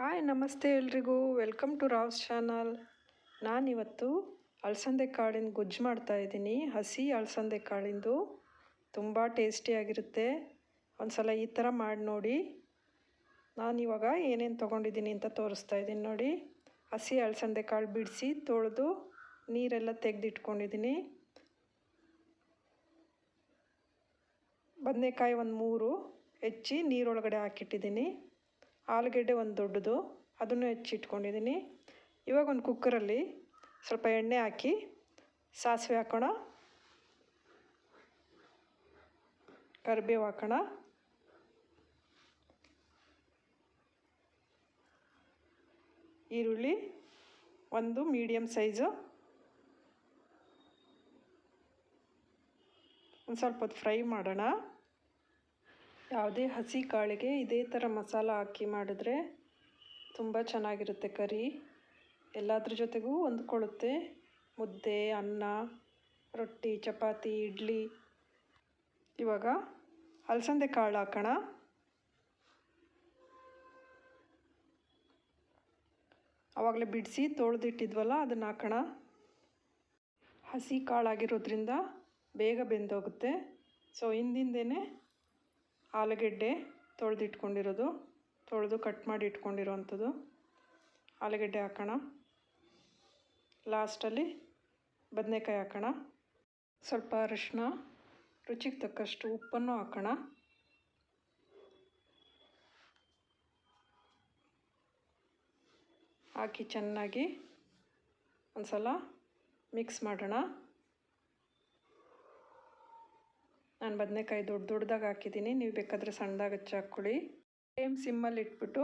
Hi, ನಮಸ್ತೆ ಎಲ್ರಿಗೂ. Welcome to Rouse channel ನಾನಿವತ್ತು ಅಲಸಂದೆ ಕಾಳಿನ ಗೊಜ್ಜು ಮಾಡ್ತಾಯಿದ್ದೀನಿ ಹಸಿ ಅಲಸಂದೆ ಕಾಳಿಂದು. ತುಂಬ ಟೇಸ್ಟಿಯಾಗಿರುತ್ತೆ ಒಂದು ಸಲ ಈ ಥರ ಮಾಡಿ ನೋಡಿ. ನಾನಿವಾಗ ಏನೇನು ತೊಗೊಂಡಿದ್ದೀನಿ ಅಂತ ತೋರಿಸ್ತಾ ಇದ್ದೀನಿ ನೋಡಿ. ಹಸಿ ಅಲಸಂದೆ ಕಾಳು ಬಿಡಿಸಿ ತೊಳೆದು ನೀರೆಲ್ಲ ತೆಗೆದಿಟ್ಕೊಂಡಿದ್ದೀನಿ. ಬದನೆಕಾಯಿ ಒಂದು ಮೂರು ಹೆಚ್ಚಿ ನೀರೊಳಗಡೆ ಹಾಕಿಟ್ಟಿದ್ದೀನಿ. ಆಲೂಗೆಡ್ಡೆ ಒಂದು ದೊಡ್ಡದು, ಅದನ್ನು ಹೆಚ್ಚಿಟ್ಕೊಂಡಿದ್ದೀನಿ. ಇವಾಗ ಒಂದು ಕುಕ್ಕರಲ್ಲಿ ಸ್ವಲ್ಪ ಎಣ್ಣೆ ಹಾಕಿ ಸಾಸಿವೆ ಹಾಕೋಣ. ಕರಿಬೇವು ಹಾಕೋಣ. ಈರುಳ್ಳಿ ಒಂದು ಮೀಡಿಯಮ್ ಸೈಜು. ಒಂದು ಸ್ವಲ್ಪ ಹೊತ್ತು ಫ್ರೈ ಮಾಡೋಣ. ಯಾವುದೇ ಹಸಿ ಕಾಳಿಗೆ ಇದೇ ಥರ ಮಸಾಲ ಹಾಕಿ ಮಾಡಿದ್ರೆ ತುಂಬ ಚೆನ್ನಾಗಿರುತ್ತೆ ಕರಿ. ಎಲ್ಲದ್ರ ಜೊತೆಗೂ ಹೊಂದ್ಕೊಳ್ಳುತ್ತೆ. ಮುದ್ದೆ, ಅನ್ನ, ರೊಟ್ಟಿ, ಚಪಾತಿ, ಇಡ್ಲಿ. ಇವಾಗ ಅಲಸಂದೆ ಕಾಳು ಹಾಕೋಣ. ಆವಾಗಲೇ ಬಿಡಿಸಿ ತೊಳೆದಿಟ್ಟಿದ್ವಲ್ಲ ಅದನ್ನು ಹಾಕೋಣ. ಹಸಿ ಕಾಳಾಗಿರೋದ್ರಿಂದ ಬೇಗ ಬೆಂದೋಗುತ್ತೆ. ಸೊ ಹಿಂದಿಂದೇ ಆಲೂಗೆಡ್ಡೆ ತೊಳೆದಿಟ್ಕೊಂಡಿರೋದು, ತೊಳೆದು ಕಟ್ ಮಾಡಿ ಇಟ್ಕೊಂಡಿರೋ ಅಂಥದ್ದು ಆಲೂಗೆಡ್ಡೆ ಹಾಕೋಣ. ಲಾಸ್ಟಲ್ಲಿ ಬದನೆಕಾಯಿ ಹಾಕೋಣ. ಸ್ವಲ್ಪ ಅರಿಶಿನ ರುಚಿಗೆ ತಕ್ಕಷ್ಟು ಉಪ್ಪನ್ನು ಹಾಕೋಣ. ಹಾಕಿ ಚೆನ್ನಾಗಿ ಒಂದು ಸಲ ಮಿಕ್ಸ್ ಮಾಡೋಣ. ನಾನು ಬದನೆಕಾಯಿ ದೊಡ್ಡ ದೊಡ್ಡದಾಗಿ ಹಾಕಿದ್ದೀನಿ. ನೀವು ಬೇಕಾದರೆ ಸಣ್ಣದಾಗಿ ಹಾಕ್ಕೊಳ್ಳಿ. ಸೇಮ್ ಸಿಮ್ಮಲ್ಲಿ ಇಟ್ಬಿಟ್ಟು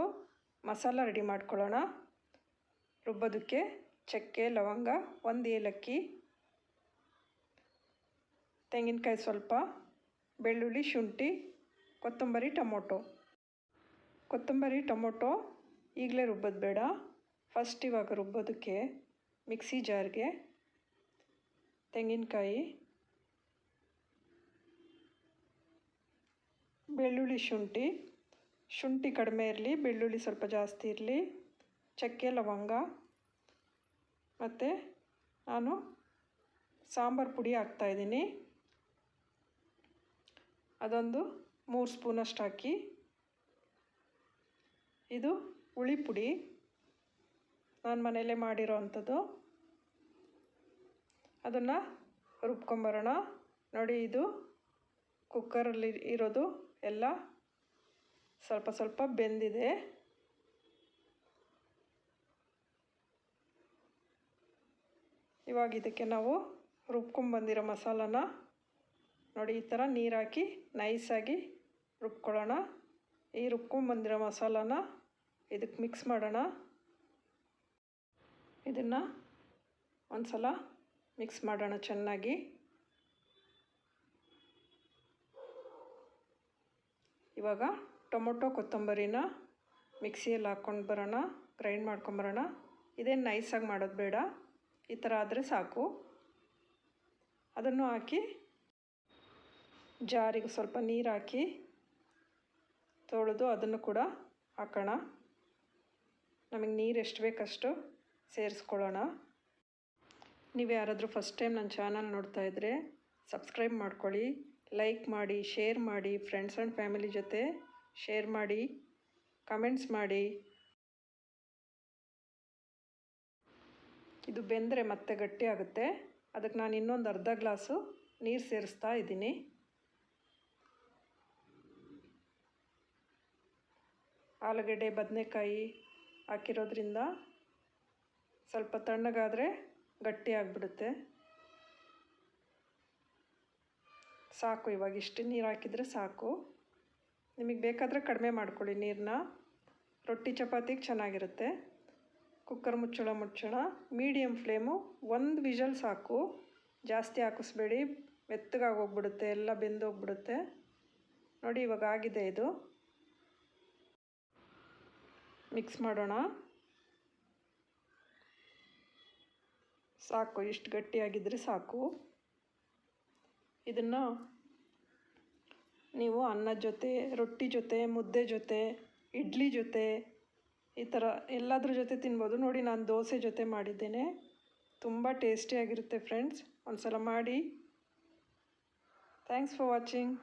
ಮಸಾಲ ರೆಡಿ ಮಾಡ್ಕೊಳ್ಳೋಣ. ರುಬ್ಬೋದಕ್ಕೆ ಚಕ್ಕೆ, ಲವಂಗ, ಒಂದು ಏಲಕ್ಕಿ, ತೆಂಗಿನಕಾಯಿ ಸ್ವಲ್ಪ, ಬೆಳ್ಳುಳ್ಳಿ, ಶುಂಠಿ, ಕೊತ್ತಂಬರಿ, ಟೊಮೊಟೊ. ಕೊತ್ತಂಬರಿ, ಟೊಮೊಟೊ ಈಗಲೇ ರುಬ್ಬೋದು ಬೇಡ. ಫಸ್ಟ್ ಇವಾಗ ರುಬ್ಬೋದಕ್ಕೆ ಮಿಕ್ಸಿ ಜಾರ್ಗೆ ತೆಂಗಿನಕಾಯಿ ಬೆಳ್ಳುಳ್ಳಿ ಶುಂಠಿ ಶುಂಠಿ ಕಡಿಮೆ ಇರಲಿ, ಬೆಳ್ಳುಳ್ಳಿ ಸ್ವಲ್ಪ ಜಾಸ್ತಿ ಇರಲಿ, ಚಕ್ಕೆ, ಲವಂಗ ಮತ್ತು ನಾನು ಸಾಂಬಾರು ಪುಡಿ ಹಾಕ್ತಾಯಿದ್ದೀನಿ ಅದೊಂದು ಮೂರು ಸ್ಪೂನಷ್ಟು ಹಾಕಿ. ಇದು ಹುಳಿ ಪುಡಿ. ನಾನು ಮನೆಯಲ್ಲೇ ಮಾಡಿರೋ ಅಂಥದ್ದು. ಅದನ್ನು ರುಬ್ಕೊಂಬರೋಣ. ನೋಡಿ, ಇದು ಕುಕ್ಕರಲ್ಲಿ ಇರೋದು ಎಲ್ಲ ಸ್ವಲ್ಪ ಸ್ವಲ್ಪ ಬೆಂದಿದೆ. ಇವಾಗ ಇದಕ್ಕೆ ನಾವು ರುಬ್ಕೊಂಬಂದಿರೋ ಮಸಾಲನ ನೋಡಿ, ಈ ಥರ ನೀರಾಕಿ ನೈಸಾಗಿ ರುಬ್ಕೊಳ್ಳೋಣ. ಈ ರುಬ್ಕೊಂಬಂದಿರೋ ಮಸಾಲಾನ ಇದಕ್ಕೆ ಮಿಕ್ಸ್ ಮಾಡೋಣ. ಇದನ್ನು ಒಂದು ಸಲ ಮಿಕ್ಸ್ ಮಾಡೋಣ ಚೆನ್ನಾಗಿ. ಇವಾಗ ಟೊಮೊಟೊ ಕೊತ್ತಂಬರಿನ ಮಿಕ್ಸಿಯಲ್ಲಿ ಹಾಕ್ಕೊಂಡು ಬರೋಣ ಗ್ರೈಂಡ್ ಮಾಡ್ಕೊಂಬರೋಣ ಇದೇನು ನೈಸಾಗಿ ಮಾಡೋದು ಬೇಡ. ಈ ಥರ ಆದರೆ ಸಾಕು. ಅದನ್ನು ಹಾಕಿ ಜಾರಿಗೆ ಸ್ವಲ್ಪ ನೀರು ಹಾಕಿ ತೊಳೆದು ಅದನ್ನು ಕೂಡ ಹಾಕೋಣ. ನಮಗೆ ನೀರು ಎಷ್ಟು ಬೇಕಷ್ಟು ಸೇರಿಸ್ಕೊಳ್ಳೋಣ. ನೀವು ಯಾರಾದರೂ ಫಸ್ಟ್ ಟೈಮ್ ನನ್ನ ಚಾನಲ್ ನೋಡ್ತಾ ಇದ್ದರೆ ಸಬ್ಸ್ಕ್ರೈಬ್ ಮಾಡ್ಕೊಳ್ಳಿ. ಲೈಕ್ ಮಾಡಿ ಶೇರ್ ಮಾಡಿ ಫ್ರೆಂಡ್ಸ್ ಆ್ಯಂಡ್ ಫ್ಯಾಮಿಲಿ ಜೊತೆ ಶೇರ್ ಮಾಡಿ ಕಮೆಂಟ್ಸ್ ಮಾಡಿ. ಇದು ಬೆಂದರೆ ಮತ್ತೆ ಗಟ್ಟಿ ಆಗುತ್ತೆ. ಅದಕ್ಕೆ ನಾನು ಇನ್ನೊಂದು ಅರ್ಧ ಗ್ಲಾಸು ನೀರು ಸೇರಿಸ್ತಾ ಇದ್ದೀನಿ. ಆಲೂಗಡ್ಡೆ, ಬದನೆಕಾಯಿ ಹಾಕಿರೋದ್ರಿಂದ ಸ್ವಲ್ಪ ತಣ್ಣಗಾದರೆ ಗಟ್ಟಿ ಆಗಿಬಿಡುತ್ತೆ. ಸಾಕು, ಇವಾಗ ಇಷ್ಟು ನೀರು ಹಾಕಿದರೆ ಸಾಕು. ನಿಮಗೆ ಬೇಕಾದರೆ ಕಡಿಮೆ ಮಾಡ್ಕೊಳ್ಳಿ ನೀರನ್ನ. ರೊಟ್ಟಿ ಚಪಾತಿಗೆ ಚೆನ್ನಾಗಿರುತ್ತೆ. ಕುಕ್ಕರ್ ಮುಚ್ಚಳ ಮುಚ್ಚಳ. ಮೀಡಿಯಮ್ ಫ್ಲೇಮು, ಒಂದು ವಿಷಲ್ ಸಾಕು. ಜಾಸ್ತಿ ಹಾಕಿಸ್ಬೇಡಿ. ಮೆತ್ತಗಾಗಿ ಹೋಗ್ಬಿಡುತ್ತೆ ಎಲ್ಲ ಬೆಂದೋಗ್ಬಿಡುತ್ತೆ. ನೋಡಿ, ಇವಾಗ ಆಗಿದೆ ಇದು. ಮಿಕ್ಸ್ ಮಾಡೋಣ. ಸಾಕು, ಇಷ್ಟು ಗಟ್ಟಿಯಾಗಿದ್ದರೆ ಸಾಕು. ಇದನ್ನು ನೀವು ಅನ್ನದ ಜೊತೆ, ರೊಟ್ಟಿ ಜೊತೆ, ಮುದ್ದೆ ಜೊತೆ, ಇಡ್ಲಿ ಜೊತೆ, ಈ ಥರ ಎಲ್ಲದ್ರ ಜೊತೆ ತಿನ್ಬೋದು. ನೋಡಿ, ನಾನು ದೋಸೆ ಜೊತೆ ಮಾಡಿದ್ದೇನೆ. ತುಂಬ ಟೇಸ್ಟಿಯಾಗಿರುತ್ತೆ ಫ್ರೆಂಡ್ಸ್ ಒಂದು ಸಲ ಮಾಡಿ. Thanks for watching